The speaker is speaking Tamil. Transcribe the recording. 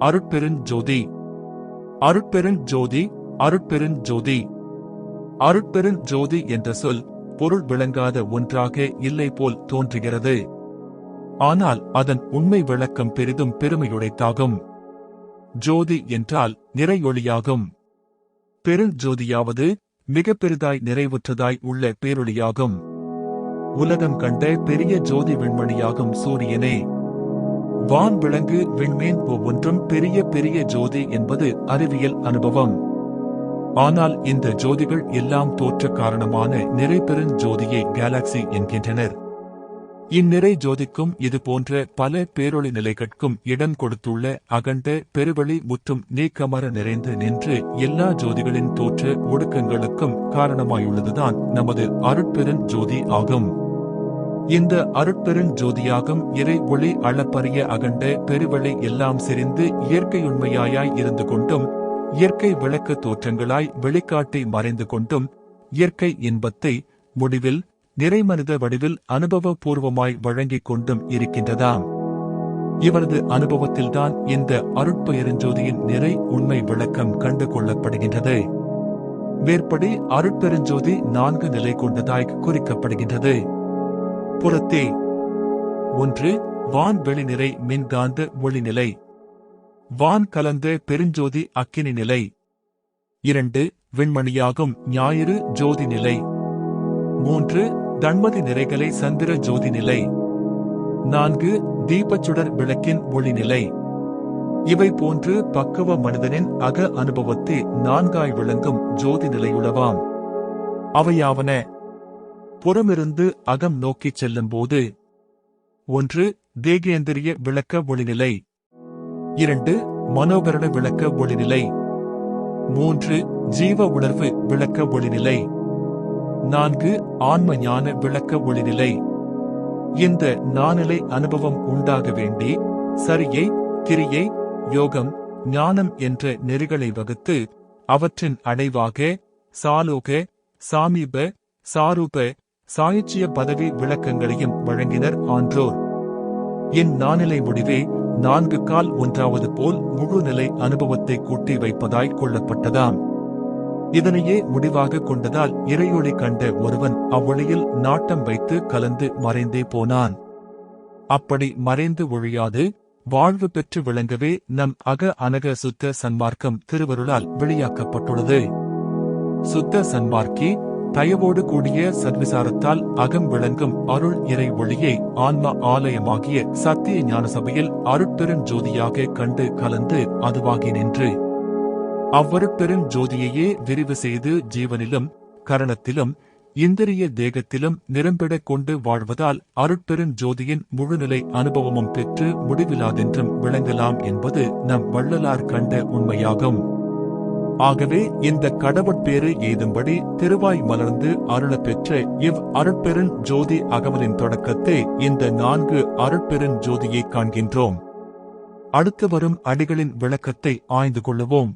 அருட்பெருஞ்சோதி. அருட்பெருஞ்சோதி அருட்பெருஞ்சோதி. அருட்பெருஞ்சோதி என்ற சொல் பொருள் விளங்காத ஒன்றாக இல்லை போல் தோன்றுகிறது. ஆனால் அதன் உண்மை விளக்கம் பெரிதும் பெருமையுடைத்தாகும் ஜோதி என்றால் நிறையொளியாகும். பெருஞ்சோதியாவது மிக பெரிதாய் நிறைவுற்றதாய் உள்ள பேரொளியாகும். உலகம் கண்ட பெரிய ஜோதி விண்மணியாகும் சூரியனே. வான் விலங்கு விண்மீன் ஒவ்வொன்றும் பெரிய பெரிய ஜோதி என்பது அறிவியல் அனுபவம். ஆனால் இந்த ஜோதிகள் எல்லாம் தோற்ற காரணமான நிறைபெருஞ் ஜோதியை கேலாக்சி என்கின்றனர். இந்நிறை ஜோதிக்கும் இது போன்ற பல பேரொளி நிலைகட்கும் இடம் கொடுத்துள்ள அகண்ட பெருவெளி முற்றும் நீக்கமர நிறைந்து நின்று எல்லா ஜோதிகளின் தோற்ற ஒடுக்கங்களுக்கும் காரணமாயுள்ளதுதான் நமது அருட்பெருஞ் ஜோதி ஆகும். இந்த அருட்பெருஞ் ஜோதியாகும் இறை ஒளி அளப்பரிய அகண்ட பெருவெளி எல்லாம் செறிந்து இயற்கையுண்மையாயாய் இருந்து கொண்டும் இயற்கை விளக்கு தோற்றங்களாய் வெளிக்காட்டி மறைந்து கொண்டும் இயற்கை இன்பத்தை முடிவில் நிறைமனித வடிவில் அனுபவபூர்வமாய் வழங்கிக் கொண்டும் இருக்கின்றதாம். இவரது அனுபவத்தில்தான் இந்த அருட்பெருஞ்சோதியின் நிறை உண்மை விளக்கம் கண்டு கொள்ளப்படுகின்றது. மேற்படி அருட்பெருஞ்சோதி நான்கு நிலை கொண்டதாய் குறிக்கப்படுகின்றது. புறத்தே ஒன்று வான் வெளிநிறை மின்காந்த ஒளிநிலை. வான் கலந்த பெருஞ்சோதி அக்கினி நிலை. இரண்டு விண்மணியாகும் ஞாயிறு ஜோதி நிலை. மூன்று தன்மதி நிறைகளை சந்திர ஜோதி நிலை. நான்கு தீபச்சுடர் விளக்கின் ஒளிநிலை. இவை போன்று பக்குவ மனிதனின் அக அனுபவத்தை நான்காய் விளங்கும் ஜோதி நிலையுளவாம். அவையாவன புறமிருந்து அகம் நோக்கிச் செல்லும்போது ஒன்று தேகேந்திரிய விளக்க ஒளிநிலை. இரண்டு மனோகரண விளக்க ஒளிநிலை. மூன்று ஜீவ உணர்வு விளக்க ஒளிநிலை. நான்கு ஆன்ம ஞான விளக்க ஒளிநிலை. இந்த நானிலை அனுபவம் உண்டாக வேண்டி சரியை கிரியை யோகம் ஞானம் என்ற நெறிகளை வகுத்து அவற்றின் அடைவாக சாலோக சாமீப சாரூப சாயுச்சிய பதவி விளக்கங்களையும் வழங்கினர் ஆன்றோர். நாநிலை முடிவே நான்கு கால் ஒன்றாவது போல் முழுநிலை அனுபவத்தை கூட்டி வைப்பதாய் கொள்ளப்பட்டதாம். இதனையே முடிவாக கொண்டதால் இறையொளி கண்ட ஒருவன் அவ்வொளியில் நாட்டம் வைத்து கலந்து மறைந்தே போனான். அப்படி மறைந்து ஒழியாது வாழ்வு பெற்று விளங்கவே நம் அக அனக சுத்த சன்மார்க்கம் திருவருளால் வெளியாக்கப்பட்டுள்ளது. சுத்த சன்மார்க்கி தயவோடு கூடிய சத்விசாரத்தால் அகம் விளங்கும் அருள் இறை ஒளியை ஆன்ம ஆலயமாகிய சத்திய ஞான சபையில் அருட்பெருஞ்சோதியாக கண்டு கலந்து அதுவாகி நின்று. அவ்வருட்பெருஞ் ஜோதியையே விரிவு செய்து ஜீவனிலும் கரணத்திலும் இந்திரிய தேகத்திலும் நிரம்பிடக் கொண்டு வாழ்வதால் அருட்பெரும் ஜோதியின் முழுநிலை அனுபவமும் பெற்று முடிவிலாதென்றும் விளங்கலாம் என்பது நம் வள்ளலார் கண்ட உண்மையாகும். ஆகவே இந்த கடவுட்பேறு எய்தும்படி திருவாய் மலர்ந்து அருளப்பெற்ற இவ் அருட்பெருண் ஜோதி அகமலின் தொடக்கத்தை இந்த நான்கு அருட்பெருண் ஜோதியை காண்கின்றோம். அடுத்து வரும் அடிகளின் விளக்கத்தை ஆய்ந்து கொள்ளுவோம்.